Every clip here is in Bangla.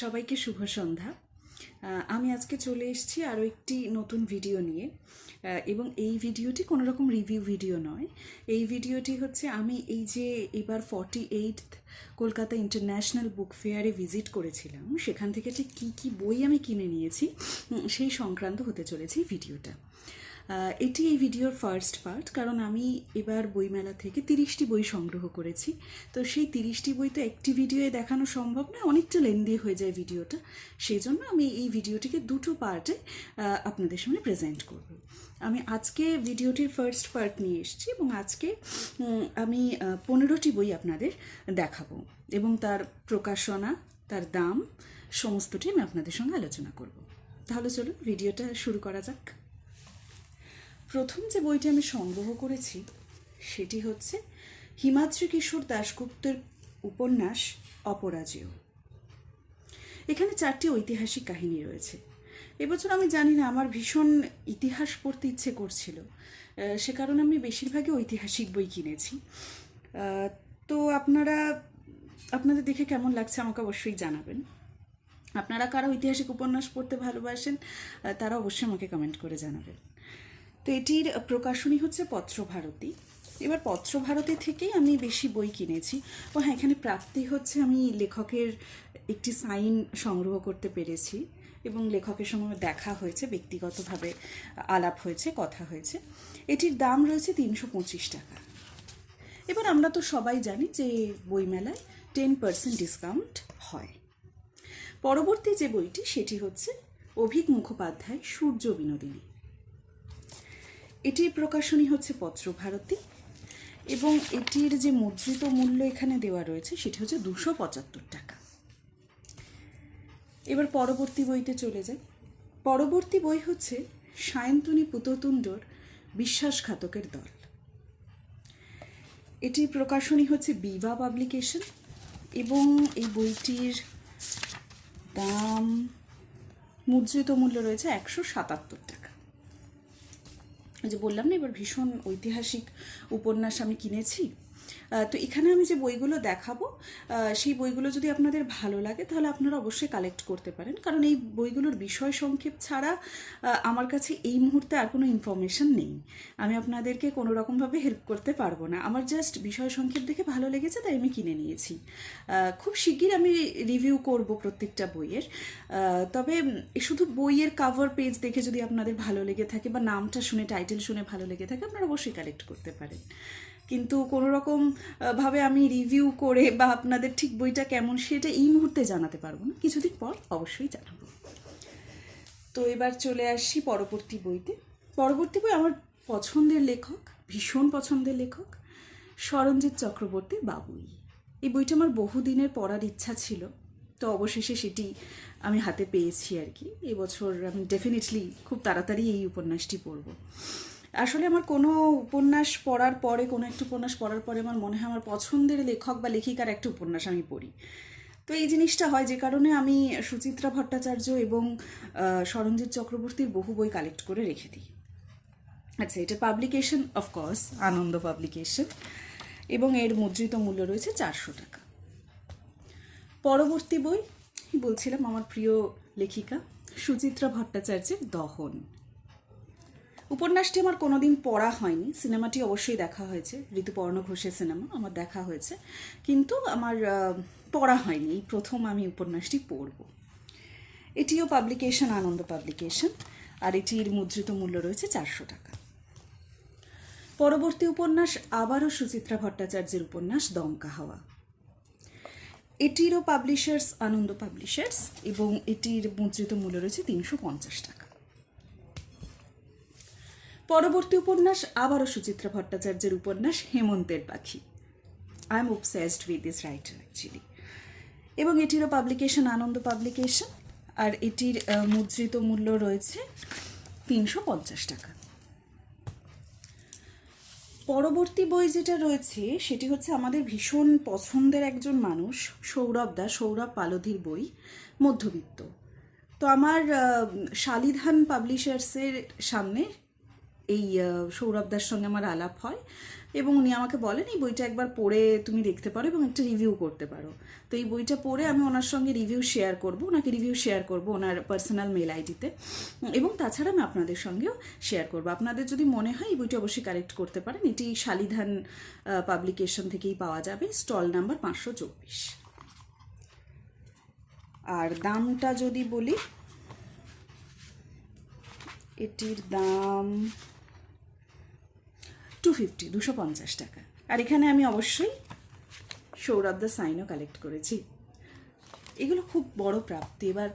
সবাইকে শুভ সন্ধ্যা। আমি আজকে চলে এসেছি আরও একটি নতুন ভিডিও নিয়ে। এবং এই ভিডিওটি কোনো রকম রিভিউ ভিডিও নয়। এই ভিডিওটি হচ্ছে আমি এই যে এবার forty eight Kolkata international book ফেয়ারে visit করেছিলাম, সেখান থেকে ঠিক কী কী বই আমি কিনে নিয়েছি সেই সংক্রান্ত হতে চলেছে ভিডিওটা। এটি এই ভিডিওর ফার্স্ট পার্ট কারণ আমি এবার বইমেলা থেকে তিরিশটি বই সংগ্রহ করেছি। তো সেই তিরিশটি বই তো একটি ভিডিওয়ে দেখানো সম্ভব না অনেকটা লেন্দি হয়ে যায় ভিডিওটা। সেই জন্য আমি এই ভিডিওটিকে দুটো পার্টে আপনাদের সামনে প্রেজেন্ট করব। আমি আজকে ভিডিওটির ফার্স্ট পার্ট নিয়ে এসেছি এবং আজকে আমি পনেরোটি বই আপনাদের দেখাবো এবং তার প্রকাশনা, তার দাম, সমস্তটি আমি আপনাদের সঙ্গে আলোচনা করব। তাহলে চলুন, ভিডিওটা শুরু করা যাক। প্রথম যে বইটি আমি সংগ্রহ করেছি, সেটি হচ্ছে হিমাদ্রি কিশোর দাশগুপ্তের উপন্যাস অপরাজেয়। এখানে চারটি ঐতিহাসিক কাহিনী রয়েছে। এবছর আমি জানি না, আমার ভীষণ ইতিহাস পড়তে ইচ্ছে করছিল। সে কারণে আমি বেশিরভাগই ঐতিহাসিক বই কিনেছি। তো আপনারা, আপনাদের দেখে কেমন লাগছে আমাকে অবশ্যই জানাবেন। আপনারা কারা ঐতিহাসিক উপন্যাস পড়তে ভালোবাসেন তারা অবশ্যই আমাকে কমেন্ট করে জানাবেন। তো এটির প্রকাশনী হচ্ছে পত্রভারতী। এবার পত্রভারতী থেকেই আমি বেশি বই কিনেছি। ও হ্যাঁ এখানে প্রাপ্তি হচ্ছে আমি লেখকের একটি সাইন সংগ্রহ করতে পেরেছি এবং লেখকের সঙ্গে দেখা হয়েছে, ব্যক্তিগতভাবে আলাপ হয়েছে, কথা হয়েছে। এটির দাম রয়েছে তিনশো পঁচিশ টাকা। এবার আমরা তো সবাই জানি যে বইমেলায় টেন পার্সেন্ট ডিসকাউন্ট হয়। পরবর্তী যে বইটি, সেটি হচ্ছে অভিক মুখোপাধ্যায়, সূর্য বিনোদিনী। এটির প্রকাশনী হচ্ছে পত্রভারতী এবং এটির যে মুদ্রিত মূল্য এখানে দেওয়া রয়েছে সেটি হচ্ছে দুশো পঁচাত্তর টাকা। এবার পরবর্তী বইতে চলে যাই। পরবর্তী বই হচ্ছে সায়ন্তনী পুততুণ্ডর বিশ্বাসঘাতকের দল। এটির প্রকাশনী হচ্ছে বিভা পাবলিকেশন এবং এই বইটির দাম, মুদ্রিত মূল্য রয়েছে একশো সাতাত্তর টাকা। যে বললাম না এবার ভীষণ ঐতিহাসিক উপন্যাস আমি কিনেছি। তো এখানে আমি যে বইগুলো দেখাবো সেই বইগুলো যদি আপনাদের ভালো লাগে, তাহলে আপনারা অবশ্যই কালেক্ট করতে পারেন। কারণ এই বইগুলোর বিষয় সংক্ষেপ ছাড়া আমার কাছে এই মুহূর্তে আর কোনো ইনফরমেশন নেই। আমি আপনাদেরকে কোনো রকমভাবে হেল্প করতে পারব না। আমার জাস্ট বিষয় সংক্ষেপ দেখে ভালো লেগেছে, তাই আমি কিনে নিয়েছি। খুব শিগগির আমি রিভিউ করব প্রত্যেকটা বইয়ের। তবে শুধু বইয়ের কাভার পেজ দেখে যদি আপনাদের ভালো লেগে থাকে বা নামটা শুনে টাইটেল শুনে ভালো লেগে থাকে, আপনারা অবশ্যই কালেক্ট করতে পারেন। কিন্তু কোনো রকম ভাবে আমি রিভিউ করে বা আপনাদের ঠিক বইটা কেমন সেটা এই মুহূর্তে জানাতে পারব না। কিছুদিন পর অবশ্যই জানাব। তো এবার চলে আসি পরবর্তী বইতে। পরবর্তী বই আমার পছন্দের লেখক, ভীষণ পছন্দের লেখক সরঞ্জিৎ চক্রবর্তীর বাবুই। এই বইটা আমার বহুদিনের পড়ার ইচ্ছা ছিল, তো অবশেষে সেটি আমি হাতে পেয়েছি আর কি। এবছর আমি ডেফিনেটলি খুব তাড়াতাড়ি এই উপন্যাসটি পড়ব। আসলে আমার কোনো উপন্যাস পড়ার পরে, কোনো একটা উপন্যাস পড়ার পরে আমার মনে হয় আমার পছন্দের লেখক বা লেখিকার একটা উপন্যাস আমি পড়ি। তো এই জিনিসটা হয় যে কারণে আমি সুচিত্রা ভট্টাচার্য এবং সরঞ্জিৎ চক্রবর্তীর বহু বই কালেক্ট করে রেখে দিই। আচ্ছা এটা পাবলিকেশন অফকোর্স আনন্দ পাবলিকেশন এবং এর মুদ্রিত মূল্য রয়েছে চারশো টাকা। পরবর্তী বই, বলছিলাম আমার প্রিয় লেখিকা সুচিত্রা ভট্টাচার্যের দহন। উপন্যাসটি আমার কোনোদিন পড়া হয়নি। সিনেমাটি অবশ্যই দেখা হয়েছে। ঋতুপর্ণ ঘোষের সিনেমা আমার দেখা হয়েছে। কিন্তু আমার পড়া হয়নি। এই প্রথম আমি উপন্যাসটি পড়ব। এটিও পাবলিকেশন আনন্দ পাবলিকেশন আর এটির মুদ্রিত মূল্য রয়েছে চারশো টাকা। পরবর্তী উপন্যাস আবারও সুচিত্রা ভট্টাচার্যের উপন্যাস দমকা হাওয়া। এটিরও পাবলিশার্স আনন্দ পাবলিশার্স এবং এটির মুদ্রিত মূল্য রয়েছে তিনশো পঞ্চাশ টাকা। পরবর্তী উপন্যাস, আবারও সুচিত্রা ভট্টাচার্যের উপন্যাস, হেমন্তের পাখি। I am obsessed with this writer actually এবং এটিরও পাবলিকেশন আনন্দ পাবলিকেশন আর এটির মুদ্রিত মূল্য রয়েছে তিনশো পঞ্চাশ টাকা। পরবর্তী বই যেটা রয়েছে, সেটি হচ্ছে আমাদের ভীষণ পছন্দের একজন মানুষ, সৌরভ দা, সৌরভ পালধির বই, মধ্যবিত্ত। তো আমার শালিধান পাবলিশার্সের সামনে এই সৌরভদার সঙ্গে আমার আলাপ হয় এবং উনি আমাকে বলেন, এই বইটা একবার পড়ে তুমি দেখতে পারো এবং একটা রিভিউ করতে পারো। তো এই বইটা পড়ে আমি ওনার সঙ্গে রিভিউ শেয়ার করব, ওনাকে রিভিউ শেয়ার করব ওনার পার্সোনাল মেল আইডিতে এবং তাছাড়া আমি আপনাদের সঙ্গেও শেয়ার করব। আপনাদের যদি মনে হয় এই বইটি অবশ্যই কালেক্ট করতে পারেন। এটি শালিধান পাবলিকেশন থেকেই পাওয়া যাবে স্টল নাম্বার পাঁচশো চব্বিশ। আর দামটা যদি বলি, এটির দাম টু ফিফটি দুশো পঞ্চাশ টাকা। আর এখানে আমি অবশ্যই সৌরভ দ্য সাইনও কালেক্ট করেছি। এগুলো খুব বড় প্রাপ্তি। এবার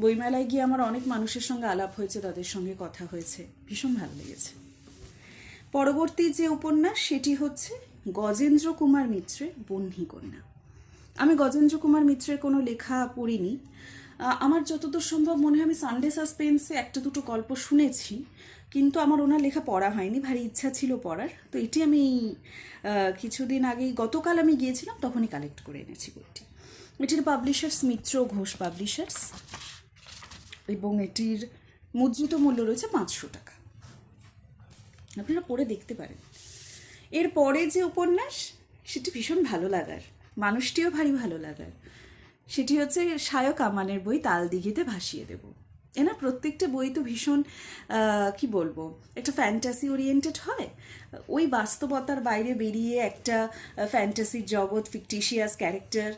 বইমেলায় গিয়ে আমার অনেক মানুষের সঙ্গে আলাপ হয়েছে, তাদের সঙ্গে কথা হয়েছে। ভীষণ ভালো লেগেছে। পরবর্তী যে উপন্যাস, সেটি হচ্ছে গজেন্দ্র কুমার মিত্রের বহ্নি কন্যা। আমি গজেন্দ্র কুমার মিত্রের কোনো লেখা পড়িনি। আমার যতদূর সম্ভব মনে হয় আমি সানডে সাসপেন্সে একটা দুটো গল্প শুনেছি। কিন্তু আমার ওনার লেখা পড়া হয়নি, ভারী ইচ্ছা ছিল পড়ার। তো এটি আমি কিছুদিন আগেই, গতকাল আমি গিয়েছিলাম, তখনই কালেক্ট করে এনেছি বইটি। এটির পাবলিশার্স মিত্র ঘোষ পাবলিশার্স এবং এটির মুদ্রিত মূল্য রয়েছে পাঁচশো টাকা। আপনারা পড়ে দেখতে পারেন। এরপরে যে উপন্যাস, সেটি ভীষণ ভালো লাগার, মানুষটিও ভারী ভালো লাগার। সেটি হচ্ছে সায়ক আমানের বই, তাল দিঘিতে ভাসিয়ে দেব। এনার প্রত্যেকটা বই তো ভীষণ কি বলব, একটা ফ্যান্টাসি ওরিয়েন্টেড হয়। ওই বাস্তবতার বাইরে বেরিয়ে একটা ফ্যান্টাসির জগৎ ফিকটিশিয়াস ক্যারেক্টার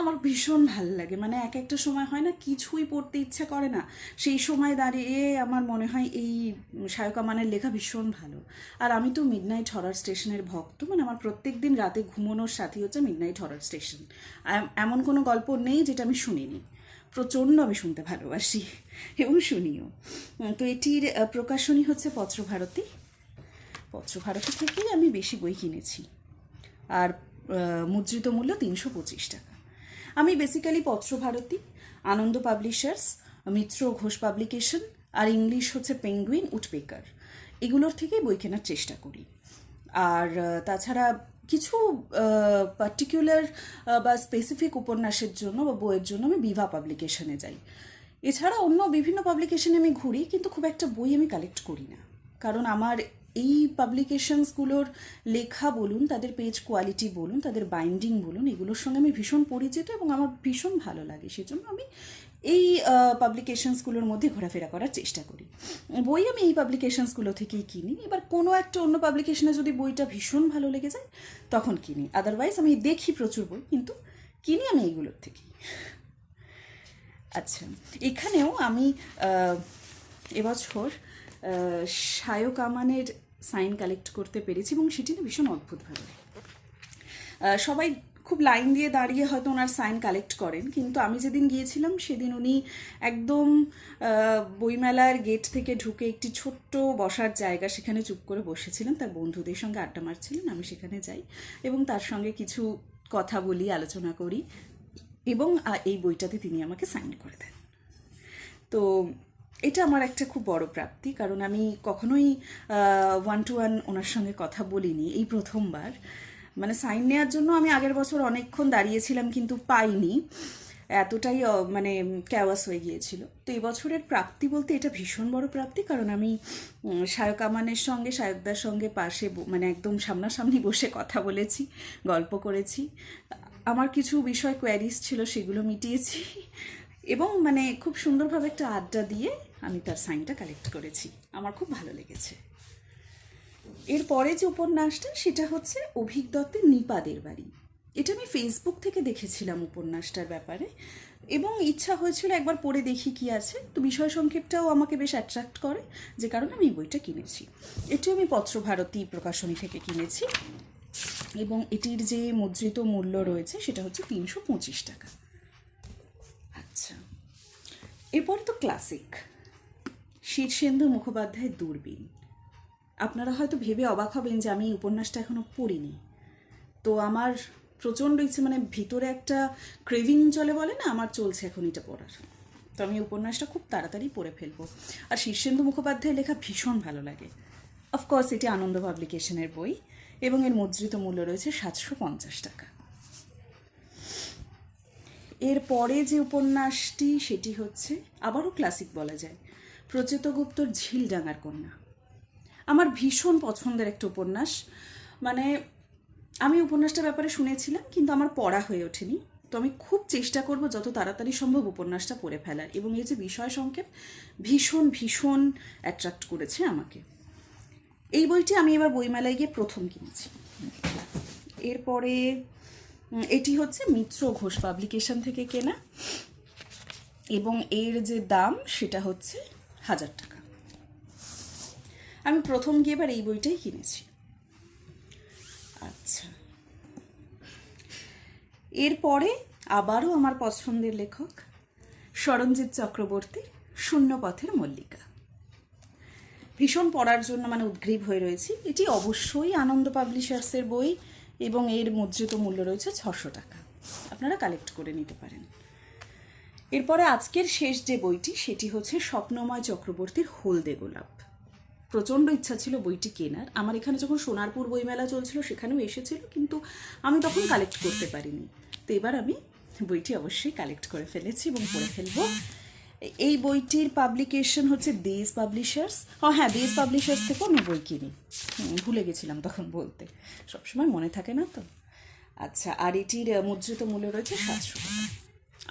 আমার ভীষণ ভালো লাগে। মানে এক একটা সময় হয় না, কিছুই পড়তে ইচ্ছা করে না। সেই সময় দাঁড়িয়ে আমার মনে হয় এই সায়ক আমানের লেখা ভীষণ ভালো। আর আমি তো মিডনাইট হরার স্টেশনের ভক্ত মানে আমার প্রত্যেক দিন রাতে ঘুমানোর সাথী হচ্ছে মিডনাইট হরার স্টেশন এমন কোনো গল্প নেই যেটা আমি শুনিনি। প্রচণ্ড আমি শুনতে ভালোবাসি। এবং শুনিও। তো এটির প্রকাশনী হচ্ছে পত্রভারতী। পত্রভারতী থেকেই আমি বেশি বই কিনেছি। আর মুদ্রিত মূল্য তিনশো পঁচিশ টাকা। আমি basically Patrabharati, Ananda publishers, Mitra Ghosh publication আর ইংলিশ হচ্ছে পেঙ্গুইন উডপেকার এগুলোর থেকেই বই কেনার চেষ্টা করি। আর তাছাড়া কিছু পার্টিকুলার বা স্পেসিফিক উপন্যাসের জন্য বা বইয়ের জন্য আমি বিভা পাবলিকেশনে যাই। এছাড়া অন্য বিভিন্ন পাবলিকেশনে আমি ঘুরি, কিন্তু খুব একটা বই আমি কালেক্ট করি না। কারণ আমার এই পাবলিকেশনসগুলোর লেখা বলুন, তাদের পেজ কোয়ালিটি বলুন, তাদের বাইন্ডিং বলুন, এগুলোর সঙ্গে আমি ভীষণ পরিচিত এবং আমার ভীষণ ভালো লাগে। সেজন্য আমি এই পাবলিকেশনসগুলোর মধ্যে ঘোরাফেরা করার চেষ্টা করি। বই আমি এই পাবলিকেশনসগুলো থেকেই কিনি। এবার কোনো একটা অন্য পাবলিকেশনে যদি বইটা ভীষণ ভালো লেগে যায়, তখন কিনি। আদারওয়াইজ আমি দেখি প্রচুর বই, কিন্তু কিনি আমি এইগুলোর থেকেই। আচ্ছা এখানেও আমি এবছর আমানের সাইন কালেক্ট করতে পেরেছি এবং সেটি না ভীষণ অদ্ভুতভাবে। সবাই খুব লাইন দিয়ে দাঁড়িয়ে হয়তো ওনার সাইন কালেক্ট করেন, কিন্তু আমি যেদিন গিয়েছিলাম সেদিন উনি একদম বইমেলার গেট থেকে ঢুকে একটি ছোট্ট বসার জায়গা সেখানে চুপ করে বসেছিলেন, তার বন্ধুদের সঙ্গে আড্ডা মারছিলেন, আমি সেখানে যাই এবং তার সঙ্গে কিছু কথা বলি, আলোচনা করি এবং এই বইটাতে তিনি আমাকে সাইন করে দেন। তো এটা আমার একটা খুব বড় প্রাপ্তি, কারণ আমি কখনোই ওয়ান টু ওয়ান ওনার সঙ্গে কথা বলিনি এই প্রথমবার। মানে সাইন নেওয়ার জন্য আমি আগের বছর অনেকক্ষণ দাঁড়িয়েছিলাম, কিন্তু পাইনি। এতটাই মানে ক্যাওয়াস হয়ে গিয়েছিল। তো এই বছরের প্রাপ্তি বলতে এটা ভীষণ বড় প্রাপ্তি, কারণ আমি শায়ক আমানের সঙ্গে শায়কদার সঙ্গে পাশে মানে একদম সামনাসামনি বসে কথা বলেছি, গল্প করেছি। আমার কিছু বিষয় কোয়ারিজ ছিল, সেগুলো মিটিয়েছি। এবং মানে খুব সুন্দরভাবে একটা আড্ডা দিয়ে আমি তার সাইনটা কালেক্ট করেছি। আমার খুব ভালো লেগেছে। এরপরে যে উপন্যাসটা, সেটা হচ্ছে অভিক দত্তের নিপাদের বাড়ি। এটা আমি ফেসবুক থেকে দেখেছিলাম উপন্যাসটার ব্যাপারে। এবং ইচ্ছা হয়েছিল একবার পড়ে দেখি কি আছে। তো বিষয় সংক্ষেপটাও আমাকে বেশ অ্যাট্রাক্ট করে, যে কারণে আমি বইটা কিনেছি। এটিও আমি পত্রভারতী প্রকাশনী থেকে কিনেছি। এবং এটির যে মুদ্রিত মূল্য রয়েছে, সেটা হচ্ছে তিনশো পঁচিশ টাকা। আচ্ছা। এরপর তো ক্লাসিক শীর্ষেন্দু মুখোপাধ্যায়ের দূরবীন। আপনারা হয়তো ভেবে অবাক হবেন যে আমি এই উপন্যাসটা এখনও পড়িনি। তো আমার প্রচণ্ড ইচ্ছে মানে ভিতরে একটা ক্রেভিং চলে বলে না, আমার চলছে এখন এটা পড়ার। তো আমি উপন্যাসটা খুব তাড়াতাড়ি পড়ে ফেলব। আর শীর্ষেন্দু মুখোপাধ্যায়ের লেখা ভীষণ ভালো লাগে। অফকোর্স এটি আনন্দ পাবলিকেশনের বই এবং এর মুদ্রিত মূল্য রয়েছে সাতশো পঞ্চাশ টাকা। এরপরে যে উপন্যাসটি, সেটি হচ্ছে, আবারও ক্লাসিক বলা যায়। প্রচেত গুপ্তর ঝিলডাঙ্গার কন্যা। আমার ভীষণ পছন্দের একটা উপন্যাস। মানে আমি উপন্যাসটার ব্যাপারে শুনেছিলাম, কিন্তু আমার পড়া হয়ে ওঠেনি। তো আমি খুব চেষ্টা করব যত তাড়াতাড়ি সম্ভব উপন্যাসটা পড়ে ফেলার। এবং এই যে বিষয় সংক্ষেপ ভীষণ ভীষণ অ্যাট্রাক্ট করেছে আমাকে। এই বইটি আমি এবার বইমেলায় গিয়ে প্রথম কিনেছি। এরপরে এটি হচ্ছে মিত্র ঘোষ পাবলিকেশন থেকে কেনা। এবং এর যে দাম, সেটা হচ্ছে হাজার টাকা। আমি প্রথম গিয়ে এবার এই বইটাই কিনেছি। আচ্ছা। এরপরে আবারও আমার পছন্দের লেখক সরঞ্জিৎ চক্রবর্তী, শূন্যপথের মল্লিকা। ভীষণ পড়ার জন্য মানে উদ্গ্রীব হয়ে রয়েছি। এটি অবশ্যই আনন্দ পাবলিশার্সের বই এবং এর মুদ্রিত মূল্য রয়েছে ছশো টাকা। আপনারা কালেক্ট করে নিতে পারেন। এরপরে আজকের শেষ যে বইটি, সেটি হচ্ছে স্বপ্নময় চক্রবর্তীর হলদে গোলাপ। প্রচণ্ড ইচ্ছা ছিল বইটি কেনার। আমার এখানে যখন সোনারপুর বইমেলা চলছিল, সেখানেও এসেছিল, কিন্তু আমি তখন কালেক্ট করতে পারিনি। তো এবার আমি বইটি অবশ্যই কালেক্ট করে ফেলেছি এবং পড়ে ফেলব। এই বইটির পাবলিকেশন হচ্ছে দেশ পাবলিশার্স ও হ্যাঁ দেশ পাবলিশার্স থেকেও আমি বই কিনি। ভুলে গেছিলাম তখন বলতে। সবসময় মনে থাকে না তো? আচ্ছা আর এটির মুদ্রিত মূল্য রয়েছে সাতশো টাকা।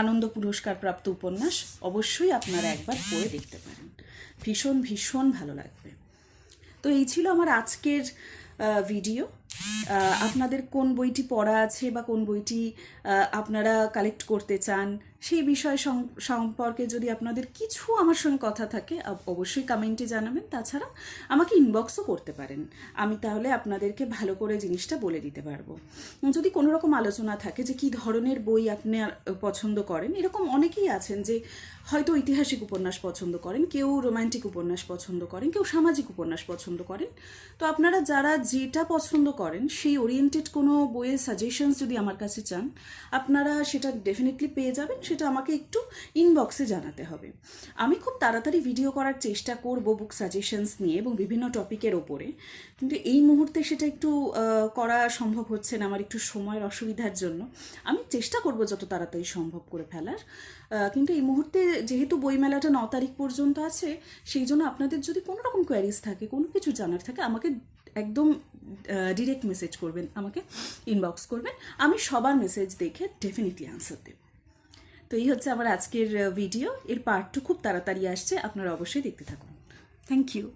আনন্দ পুরস্কার প্রাপ্ত উপন্যাস অবশ্যই আপনারা একবার পড়ে দেখতে পারেন। ভীষণ ভীষণ ভালো লাগবে। তো এই ছিল আমার আজকের ভিডিও আপনাদের কোন বইটি পড়া আছে বা কোন বইটি আপনারা কালেক্ট করতে চান সেই বিষয় সম- সম্পর্কে যদি আপনাদের কিছু আমার সঙ্গে কথা থাকে অবশ্যই কমেন্টে জানাবেন। তাছাড়া আমাকে ইনবক্সও করতে পারেন। আমি তাহলে আপনাদেরকে ভালো করে জিনিসটা বলে দিতে পারব। যদি কোনো রকম আলোচনা থাকে যে কী ধরনের বই আপনি পছন্দ করেন, এরকম অনেকেই আছেন যে হয়তো ঐতিহাসিক উপন্যাস পছন্দ করেন, কেউ রোমান্টিক উপন্যাস পছন্দ করেন, কেউ সামাজিক উপন্যাস পছন্দ করেন। তো আপনারা যারা যেটা পছন্দ করেন, সেই ওরিয়েন্টেড কোনো বইয়ের সাজেশনস যদি আমার কাছে চান, আপনারা সেটা ডেফিনেটলি পেয়ে যাবেন। সেটা আমাকে একটু ইনবক্সে জানাতে হবে। আমি খুব তাড়াতাড়ি ভিডিও করার চেষ্টা করব বুক সাজেশনস নিয়ে এবং বিভিন্ন টপিকের ওপরে। কিন্তু এই মুহূর্তে সেটা একটু করা সম্ভব হচ্ছে না আমার একটু সময়ের অসুবিধার জন্য। আমি চেষ্টা করব যত তাড়াতাড়ি সম্ভব করে ফেলার। কিন্তু এই মুহূর্তে যেহেতু বইমেলাটা ন তারিখ পর্যন্ত আছে, সেই জন্য আপনাদের যদি কোনো রকম কোয়ারিজ থাকে, কোনো কিছু জানার থাকে, আমাকে একদম ডিরেক্ট মেসেজ করবেন, আমাকে ইনবক্স করবেন। আমি সবার মেসেজ দেখে ডেফিনেটলি আনসার দেব। তো এই হচ্ছে আমার আজকের ভিডিও এর পার্ট টু খুব তাড়াতাড়ি আসছে। আপনারা অবশ্যই দেখতে থাকুন। Thank you